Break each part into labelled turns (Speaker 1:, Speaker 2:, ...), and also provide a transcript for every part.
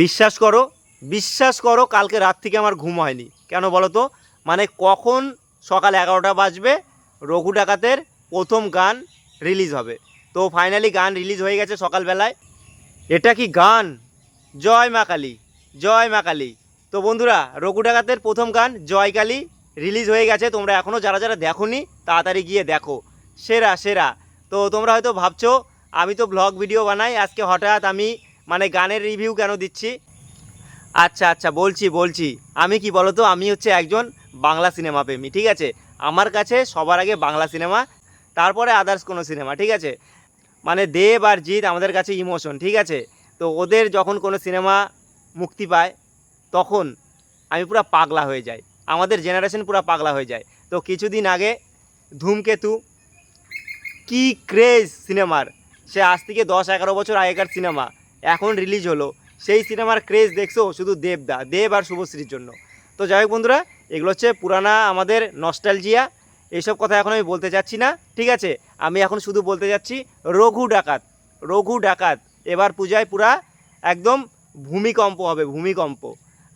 Speaker 1: বিশ্বাস করো বিশ্বাস করো কালকে রাত থেকে আমার ঘুম হয়নি। কেন বলো তো? মানে কখন সকাল এগারোটা বাজবে, রঘু ডাকাতের প্রথম গান রিলিজ হবে। তো ফাইনালি গান রিলিজ হয়ে গেছে সকালবেলায়। এটা কি গান? জয় মা কালী, জয় মা কালী। তো বন্ধুরা, রঘু ডাকাতের প্রথম গান জয় কালী রিলিজ হয়ে গেছে। তোমরা এখনও যারা যারা দেখোনি, তাড়াতাড়ি গিয়ে দেখো। সেরা সেরা। তো তোমরা হয়তো ভাবছ, আমি তো ব্লগ ভিডিও বানাই, আজকে হঠাৎ আমি মানে গানের রিভিউ কেন দিচ্ছি? আচ্ছা আচ্ছা বলছি বলছি। আমি কি বলতো? আমি হচ্ছে একজন বাংলা সিনেমা প্রেমী, ঠিক আছে? আমার কাছে সবার আগে বাংলা সিনেমা তারপরে আদার্স কোনো সিনেমা ঠিক আছে? মানে দেব আর জিৎ আমাদের কাছে ইমোশন ঠিক আছে? তো ওদের যখন কোনো সিনেমা মুক্তি পায়, তখন আমি পুরো পাগলা হয়ে যাই। আমাদের জেনারেশন পুরো পাগলা হয়ে যায়। তো কিছুদিন আগে ধূমকেতু, কি ক্রেজ সিনেমার সে আজ থেকে দশ এগারো বছর আগেকার সিনেমা এখন রিলিজ হলো, সেই সিনেমার ক্রেজ দেখছ শুধু দেবদা, দেব আর শুভশ্রীর জন্য। তো যাই হোক বন্ধুরা, এগুলো হচ্ছে পুরানা আমাদের নস্টালজিয়া এইসব কথা এখন আমি বলতে চাচ্ছি না, ঠিক আছে? আমি এখন শুধু বলতে যাচ্ছি রঘু ডাকাত রঘু ডাকাত। এবার পূজায় পুরা একদম ভূমিকম্প হবে, ভূমিকম্প।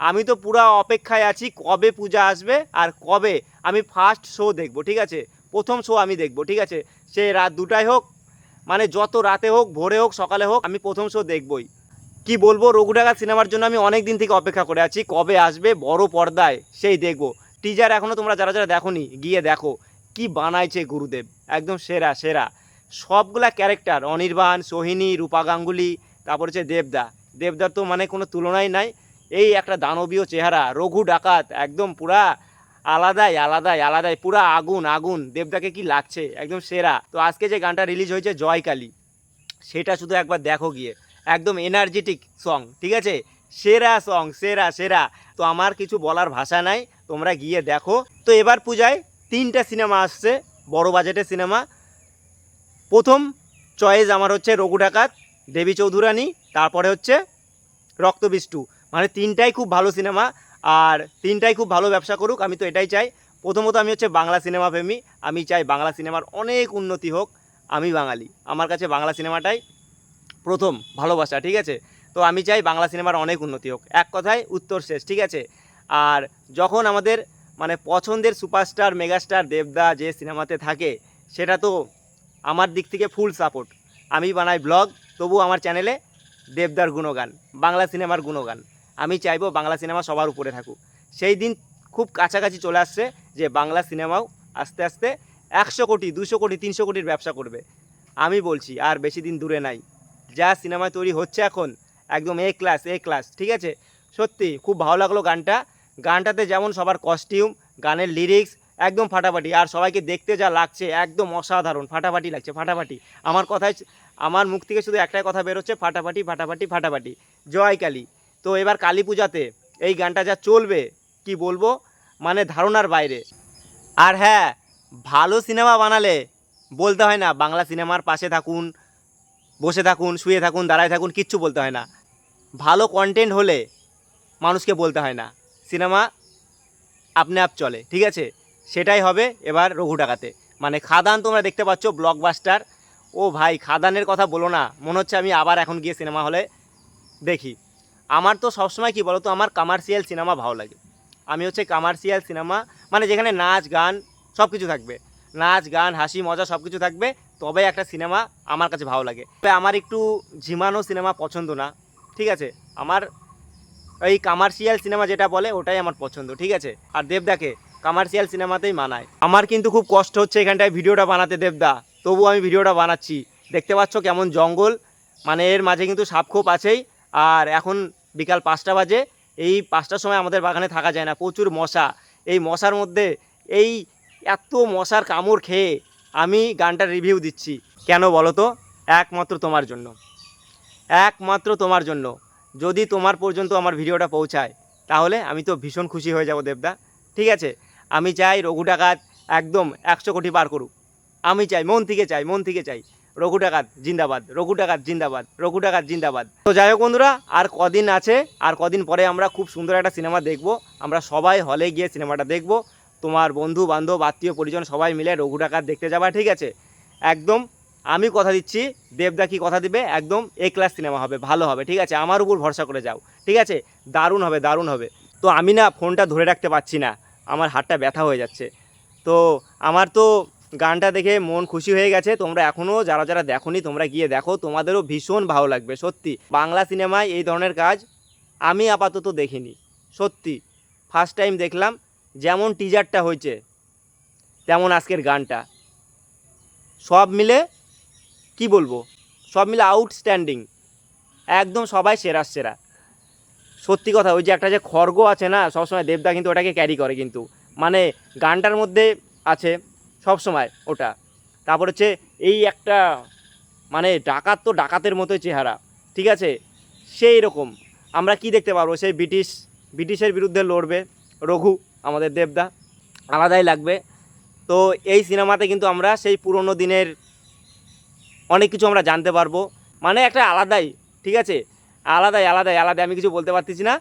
Speaker 1: আমি তো পুরা অপেক্ষায় আছি কবে পূজা আসবে আর কবে। আমি ফার্স্ট শো দেখব, ঠিক আছে? প্রথম শো আমি দেখব, ঠিক আছে? সে রাত দুটায় হোক মানে যত রাতে হোক, ভোরে হোক, সকালে হোক, আমি প্রথম শো দেখবই। কি বলব রঘু সিনেমার জন্য আমি অনেক দিন থেকে অপেক্ষা করে আছি, কবে আসবে, বড় পর্দায়, সেই দেখব। টিজার এখনও তোমরা যারা যারা দেখোনি, গিয়ে দেখো। কি বানাইছে গুরুদেব, একদম সেরা সেরা। সবগুলা ক্যারেক্টার অনির্বাণ, সোহিনী, রূপা গাঙ্গুলি, তারপর হচ্ছে দেবদা। দেবদার তো মানে কোনো তুলনাই নাই। এই একটা দানবীয় চেহারা, রঘু ডাকাত, একদম পুরা আলাদাই আলাদাই আলাদাই, পুরা আগুন আগুন। দেবদাকে কি লাগছে? একদম সেরা। তো আজকে যে গানটা রিলিজ হয়েছে জয়কালী সেটা শুধু একবার দেখো গিয়ে। একদম এনার্জেটিক সং ঠিক আছে? সেরা সং সেরা সেরা। তো আমার কিছু বলার ভাষা নাই, তোমরা গিয়ে দেখো। তো এবার পূজায় তিনটা সিনেমা আসছে, বড় বাজেটের সিনেমা প্রথম চয়েস আমার হচ্ছে রঘু ডাকাত, দেবী চৌধুরানী, তারপরে হচ্ছে রক্তবিষ্টু। মানে তিনটাই খুব ভালো সিনেমা আর তিনটাই খুব ভালো ব্যবসা করুক, আমি তো এটাই চাই। প্রথমত আমি হচ্ছে বাংলা সিনেমা প্রেমী, আমি চাই বাংলা সিনেমার অনেক উন্নতি হোক, আমি বাঙালি। আমার কাছে বাংলা সিনেমাটাই প্রথম ভালোবাসা, ঠিক আছে? তো আমি চাই বাংলা সিনেমার অনেক উন্নতি হোক। এক কথায় উত্তর শেষ, ঠিক আছে? আর যখন আমাদের মানে পছন্দের সুপারস্টার, মেগাস্টার দেবদা যে সিনেমাতে থাকে, সেটা তো আমার দিক থেকে ফুল সাপোর্ট আমি বানাই ব্লগ তবু আমার চ্যানেলে দেবদার গুণগান, বাংলা সিনেমার গুণগান। আমি চাইব বাংলা সিনেমা সবার উপরে থাকুক। সেই দিন খুব কাছাকাছি চলে আসছে যে বাংলা সিনেমাও আস্তে আস্তে একশো কোটি, দুশো কোটি, তিনশো কোটির ব্যবসা করবে। আমি বলছি, আর বেশি দিন দূরে নাই। যা সিনেমা তৈরি হচ্ছে এখন, একদম এ ক্লাস এ ক্লাস ঠিক আছে? সত্যি, খুব ভালো লাগল গানটা। গানটাতে যেমন সবার কস্টিউম গানের লিরিক্স একদম ফাটাফাটি। আর সবাইকে দেখতে যা লাগছে, একদম অসাধারণ, ফাটাফাটি লাগছে, ফাটাফাটি। আমার কথায়, আমার মুখ থেকে শুধু একটাই কথা বেরোচ্ছে, ফাটাফাটি ফাটাফাটি ফাটাফাটি। জয় কালী। তো এবার কালী পূজাতে এই গানটা যা চলবে, কি বলব? মানে ধারণার বাইরে। আর হ্যাঁ ভালো সিনেমা বানালে বলতে হয় না, বাংলা সিনেমার পাশে থাকুন, বসে থাকুন, শুয়ে থাকুন, দাঁড়ায় থাকুন, কিচ্ছু বলতে হয় না। ভালো কন্টেন্ট হলে মানুষকে বলতে হয় না, সিনেমা আপনি আপ চলে, ঠিক আছে? সেটাই হবে এবার রঘু ডাকাতে। মানে খাদান তোমরা দেখতে পাচ্ছ ব্লকবাস্টার ও ভাই, খাদানের কথা বলো না, মনে হচ্ছে আমি আবার এখন গিয়ে সিনেমা হলে দেখি। আমার তো সবসময় কি বলো তো আমার কমার্শিয়াল সিনেমা ভালো লাগে। আমি হচ্ছে কমার্শিয়াল সিনেমা মানে যেখানে নাচ, গান সব কিছু থাকবে। নাচ, গান, হাসি, মজা সব কিছু থাকবে, তবে একটা সিনেমা আমার কাছে ভালো লাগে। তবে আমার একটু ঝিমানো সিনেমা পছন্দ না, ঠিক আছে? আমার এই কমার্শিয়াল সিনেমা যেটা বলে, ওটাই আমার পছন্দ, ঠিক আছে? আর দেবদাকে কমার্শিয়াল সিনেমাতেই মানায়। আমার কিন্তু খুব কষ্ট হচ্ছে এখানটায় ভিডিওটা বানাতে, দেবদা। তবু আমি ভিডিওটা বানাচ্ছি। দেখতে পাচ্ছ কেমন জঙ্গল মানে এর মাঝে কিন্তু সাপখোপ আছেই। আর এখন বিকাল পাঁচটা বাজে, এই পাঁচটার সময় আমাদের বাগানে থাকা যায় না, প্রচুর মশা। এই মশার মধ্যে এই এত মশার কামড় খেয়ে আমি গানটার রিভিউ দিচ্ছি। কেন বলো তো? একমাত্র তোমার জন্য। একমাত্র তোমার জন্য। যদি তোমার পর্যন্ত আমার ভিডিওটা পৌঁছায়, তাহলে আমি তো ভীষণ খুশি হয়ে যাব দেবদা। ঠিক আছে? আমি চাই রঘু ডাকাত একদম একশো কোটি পার করুক। আমি চাই, মন থেকে চাই, মন থেকে চাই। রঘু ডাকাত, জিন্দাবাদ। রঘু ডাকাত, জিন্দাবাদ। রঘু ডাকাত, জিন্দাবাদ। তো যাই হোক বন্ধুরা, আর কদিন আছে, আর কদিন পরে আমরা খুব সুন্দর একটা সিনেমা দেখব। আমরা সবাই হলে গিয়ে সিনেমাটা দেখব। তোমার বন্ধু, বান্ধব, আত্মীয়, পরিজন সবাই মিলে রঘু ডাকাত দেখতে যাবা, ঠিক আছে? একদম আমি কথা দিচ্ছি, দেবদা কি কথা দিবে? একদম এ ক্লাস সিনেমা হবে, ভালো হবে, ঠিক আছে? আমার উপর ভরসা করে যাও, ঠিক আছে? দারুণ হবে দারুণ হবে। তো আমি না ফোনটা ধরে রাখতে পারছি না, আমার হাতটা ব্যথা হয়ে যাচ্ছে। তো আমার তো গানটা দেখে মন খুশি হয়ে গেছে। তোমরা এখনও যারা যারা দেখোনি, তোমরা গিয়ে দেখো। তোমাদেরও ভীষণ ভালো লাগবে, সত্যি। বাংলা সিনেমায় এই ধরনের কাজ আমি আপাতত দেখিনি, সত্যি। ফার্স্ট টাইম দেখলাম, যেমন টিজারটা হয়েছে, তেমন আজকের গানটা। সব মিলে, কি বলব? সব মিলে আউটস্ট্যান্ডিং একদম সবাই সেরা সেরা। সত্যি কথা, ওই যে একটা যে খর্গ আছে না, সবসময় দেবদা কিন্তু ওটাকে ক্যারি করে কিন্তু। মানে গানটার মধ্যে আছে সব সময় ওটা। তারপর হচ্ছে এই একটা মানে ডাকাত তো ডাকাতের মতোই চেহারা, ঠিক আছে? সেই রকম। আমরা কি দেখতে পারব? সেই ব্রিটিশ, ব্রিটিশের বিরুদ্ধে লড়বে রঘু, আমাদের দেবদা, আলাদাই লাগবে। তো এই সিনেমাতে কিন্তু আমরা সেই পুরনো দিনের অনেক কিছু আমরা জানতে পারব। মানে একটা আলাদাই, ঠিক আছে? আলাদাই আলাদাই আলাদাই, আমি কিছু বলতে পারতেছি না।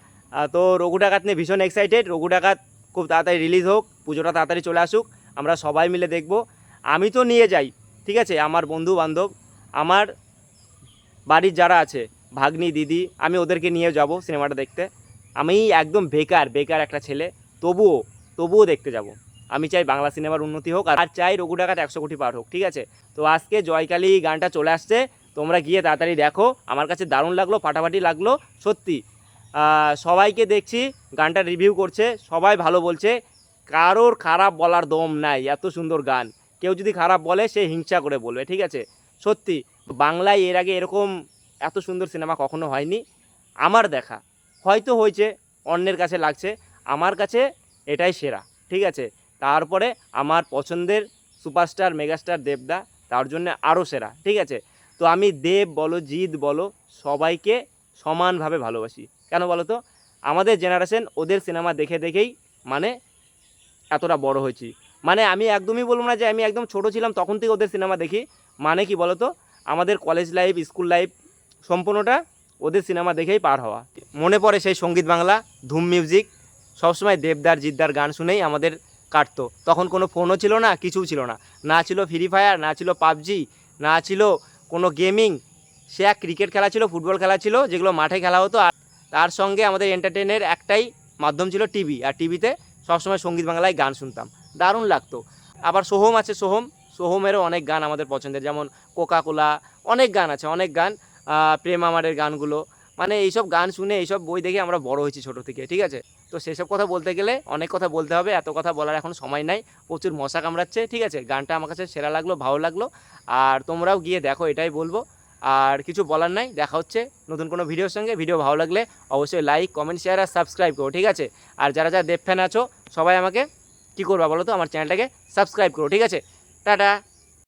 Speaker 1: তো রঘু ডাকাত নিয়ে ভীষণ এক্সাইটেড রঘু ডাকাত খুব তাড়াতাড়ি রিলিজ হোক, পুজোটা তাড়াতাড়ি চলে আসুক। আমরা সবাই মিলে দেখব। আমি তো নিয়ে যাই, ঠিক আছে? আমার বন্ধু বান্ধব আমার বাড়ির যারা আছে, ভাগ্নি, দিদি, আমি ওদেরকে নিয়ে যাব সিনেমাটা দেখতে। আমি একদম বেকার বেকার একটা ছেলে। তবুও তবুও দেখতে যাব। আমি চাই বাংলা সিনেমার উন্নতি হোক, আর চাই রঘু ডাকাত একশো কোটি পার হোক, ঠিক আছে? তো আজকে জয়কালী গানটা চলে আসছে, তোমরা গিয়ে তাড়াতাড়ি দেখো। আমার কাছে দারুণ লাগল, ফাটাফাটি লাগল, সত্যি। সবাইকে দেখছি, গানটা রিভিউ করছে, সবাই ভালো বলছে কারোর খারাপ বলার দম নাই, এত সুন্দর গান। কেউ যদি খারাপ বলে, সে হিংসা করে বলবে, ঠিক আছে? সত্যি, বাংলায় এর আগে এরকম এত সুন্দর সিনেমা কখনো হয়নি। আমার দেখা, হয়তো হয়েছে, অন্যের কাছে লাগছে, আমার কাছে এটাই সেরা, ঠিক আছে? তারপরে আমার পছন্দের সুপারস্টার, মেগাস্টার দেবদা, তার জন্য আরও সেরা, ঠিক আছে? তো আমি দেব বলো, জিৎ বলো, সবাইকে সমানভাবে ভালোবাসি। কেন বলো তো? আমাদের জেনারেশন ওদের সিনেমা দেখে দেখেই মানে এতটা বড় হয়েছি। মানে আমি একদমই বলব না যে আমি একদম ছোট ছিলাম, তখন থেকে ওদের সিনেমা দেখি। মানে কি বলতো? আমাদের কলেজ লাইফ স্কুল লাইফ সম্পূর্ণটা ওদের সিনেমা দেখেই পার হওয়া। মনে পড়ে সেই সংগীত বাংলা, ধুম মিউজিক সবসময় দেবদার, জিদ্দার গান শুনেই আমাদের কাটতো। তখন কোনো ফোনও ছিল না, কিছুও ছিল না। না ছিল ফ্রি ফায়ার না ছিল পাবজি, না ছিল কোনো গেমিং সে এক ক্রিকেট খেলা ছিল ফুটবল খেলা ছিল, যেগুলো মাঠে খেলা হতো। আর তার সঙ্গে আমাদের এন্টারটেনের একটাই মাধ্যম ছিল টিভি আর টিভিতে সবসময় সংগীত বাংলায় গান শুনতাম। দারুণ লাগতো। আবার সোহম আছে, সোহম। সোহমেরও অনেক গান আমাদের পছন্দের, যেমন কোকা কোলা অনেক গান আছে, অনেক গান প্রেম আমারের গানগুলো। মানে এইসব গান শুনে, এইসব বই দেখে আমরা বড় হয়েছি ছোটো থেকে, ঠিক আছে? তো সেসব কথা বলতে গেলে অনেক কথা বলতে হবে, এত কথা বলার এখন সময় নাই। প্রচুর মশা কামড়াচ্ছে, ঠিক আছে? গানটা আমার কাছে সেরা লাগল, ভালো লাগল। আর তোমরাও গিয়ে দেখো, এটাই বলব। আর কিছু বলার নাই, দেখা হচ্ছে নতুন কোনো ভিডিওর সঙ্গে। ভিডিও ভালো লাগলে অবশ্যই লাইক কমেন্ট শেয়ার আর সাবস্ক্রাইব করো, ঠিক আছে? আর যারা যারা দেব ফ্যান আছো সবাই আমাকে কী করবা বলো তো? আমার চ্যানেলটাকে সাবস্ক্রাইব করো ঠিক আছে? টাটা।